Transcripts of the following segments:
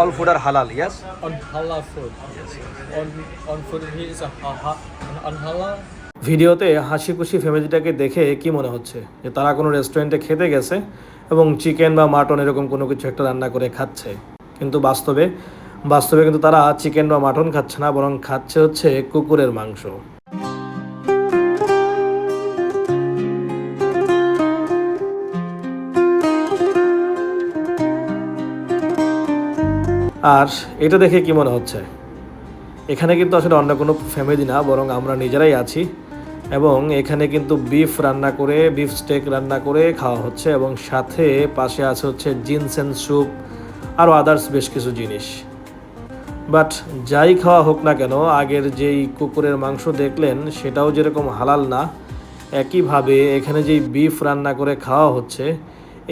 all food are halal, yes? on halal food. On on food here is a on halal. ভিডিওতে হাসি খুশি ফ্যামিলিটাকে দেখে কি মনে হচ্ছে যে তারা কোনো রেস্টুরেন্টে খেতে গেছে এবং চিকেন বা মাটন এরকম কোনো কিছু একটা রান্না করে খাচ্ছে কিন্তু বাস্তবে বাস্তবে কিন্তু তারা চিকেন বা মাটন খাচ্ছে না বরং খাচ্ছে হচ্ছে কুকুরের মাংস আর এটা দেখে কি মনে হচ্ছে? এখানে কিন্তু আসলে অন্য কোনো ফ্যামিলি না, বরং আমরা নিজেরাই আছি এবং এখানে কিন্তু বিফ রান্না করে বিফ স্টেক রান্না করে খাওয়া হচ্ছে এবং সাথে পাশে আছে হচ্ছে জিনসেন স্যুপ আরও আদার্স বেশ কিছু জিনিস। বাট যাই খাওয়া হোক না কেন, আগের যেই কুকুরের মাংস দেখলেন, সেটাও যেরকম হালাল না, একইভাবে এখানে যেই বিফ রান্না করে খাওয়া হচ্ছে,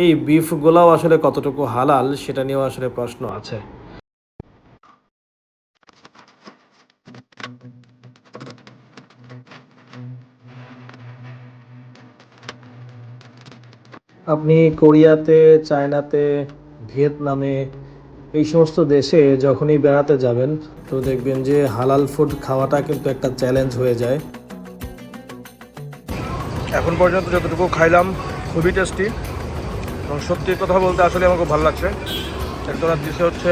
এই বিফগুলোও আসলে কতটুকু হালাল, সেটা নিয়েও আসলে প্রশ্ন আছে। আপনি কোরিয়াতে, চায়নাতে, ভিয়েতনামে এই সমস্ত দেশে যখনই বেড়াতে যাবেন, তো দেখবেন যে হালাল ফুড খাওয়াটা কিন্তু একটা চ্যালেঞ্জ হয়ে যায়। এখন পর্যন্ত যতটুকু খাইলাম, খুবই টেস্টি এবং সত্যি কথা বলতে আসলে আমার খুব ভালো লাগছে। একটা ওরা হচ্ছে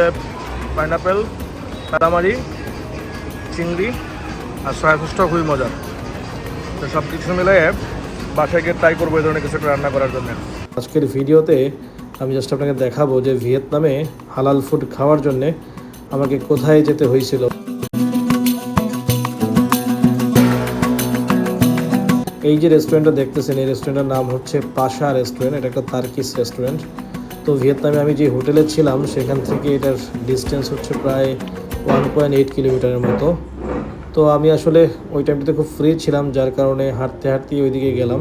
পাইনাপেল কাদামারি, চিংড়ি আর সয়া খুবই মজার। তো সব কিছু মিলিয়ে বাসায় গিয়ে ট্রাই করব এই ধরনের কিছু রান্না করার জন্য। আজকের ভিডিওতে আমি জাস্ট আপনাকে দেখাবো যে ভিয়েতনামে হালাল ফুড খাওয়ার জন্যে আমাকে কোথায় যেতে হয়েছিল। এই যে রেস্টুরেন্টটা দেখতেছেন, এই রেস্টুরেন্টের নাম হচ্ছে পাশা রেস্টুরেন্ট এটা একটা তার্কিস রেস্টুরেন্ট তো ভিয়েতনামে আমি যে হোটেলে ছিলাম, সেখান থেকে এটার ডিস্টেন্স হচ্ছে প্রায় ওয়ান পয়েন্ট এইট কিলোমিটারের মতো। তো আমি আসলে ওই টাইমটাতে খুব ফ্রি ছিলাম যার কারণে হাঁটতে হাঁটতে ওইদিকে গেলাম।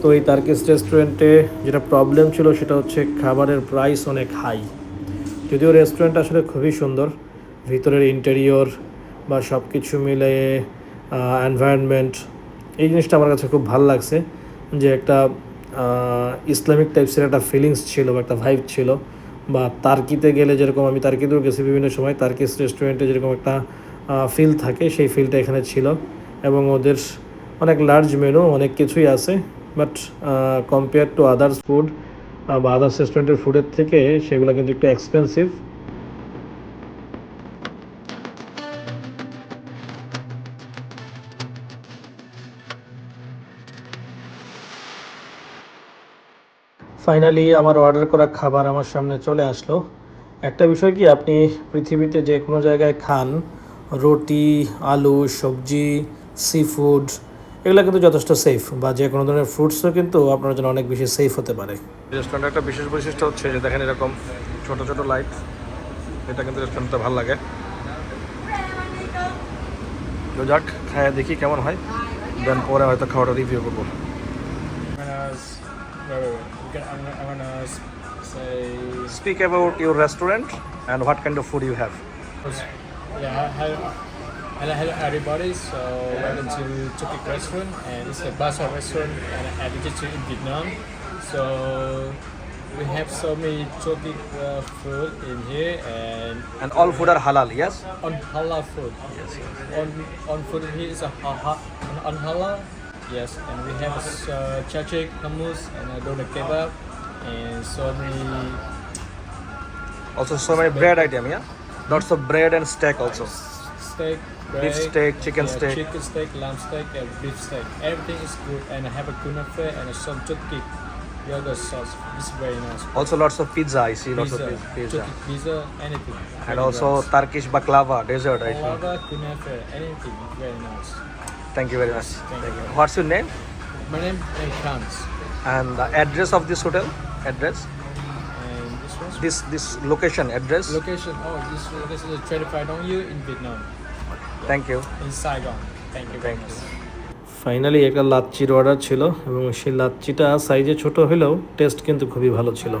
তো এই তার্কিস রেস্টুরেন্টে যেটা প্রবলেম ছিল সেটা হচ্ছে খাবারের প্রাইস অনেক হাই যদিও রেস্টুরেন্ট আসলে খুবই সুন্দর। ভিতরের ইন্টেরিয়র বা সব কিছু মিলে এনভায়রনমেন্ট এই জিনিসটা আমার কাছে খুব ভালো লাগছে যে একটা ইসলামিক টাইপসের একটা ফিলিংস ছিল বা একটা ভাইব ছিল। বা তার্কিতে গেলে যেরকম আমি তার্কিতেও গেছি বিভিন্ন সময় তার্কিস রেস্টুরেন্টে যেরকম একটা ফিল থাকে, সেই ফিলটা এখানে ছিল। এবং ওদের অনেক লার্জ মেনু অনেক কিছুই আছে। But compare to others food বা আদার্স রেস্টুরেন্টের ফুডের থেকে সেগুলো কিন্তু একটু এক্সপেন্সিভ ফাইনালি আমার অর্ডার করা খাবার আমার সামনে চলে আসলো। একটা বিষয় কি, আপনি পৃথিবীতে যে কোনো জায়গায় খান, রুটি, আলু, সবজি সি ফুড এগুলো কিন্তু যথেষ্ট সেফ বা যে কোনো ধরনের ফ্রুটসও কিন্তু আপনার জন্য অনেক বেশি সেফ হতে পারে। রেস্টুরেন্টের একটা বিশেষ বৈশিষ্ট্য হচ্ছে যে দেখেন এরকম ছোট ছোট লাইট এটা কিন্তু রেস্টুরেন্টটা ভালো লাগে। তো যাক খায় দেখি কেমন হয়। দেন পরে হয়তো খাওয়াটা রিভিউ করব। Speak about your restaurant and what kind of food you have yeah. Hello, hello everybody. So welcome to Turkic restaurant and it's a Basa restaurant and I visited in Vietnam. So we have so many Turkic uh, food in here and And all food are halal, yes? on halal food. Yes, yes. On on food here is a halal on halal. Yes, and we have uh, chachik, hummus, and a doner kebab, and so many Also, so many bread item, yeah? Lots of bread and steak also. steak beef steak, chicken yeah, steak. Chicken steak, lamb steak, and beef steak. Everything is good and I have a kunafe and some turkey yogurt sauce. It's very nice. Also lots of pizza, I see lots of pizza. pizza, anything. And also. Turkish baklava, dessert, I think. Baklava, kunafe, anything. Very nice. Thank you very much. Thank Thank you. What's your name? My name is Hans. And the address of this hotel? Address? This, this location address location oh this this is a 25 dong you in vietnam thank you. Thank you very Thank finally একটা লাচ্চির order ছিল এবং সেই লাচ্চিটা সাইজে ছোট হলেও test কিন্তু খুবই ভালো ছিল।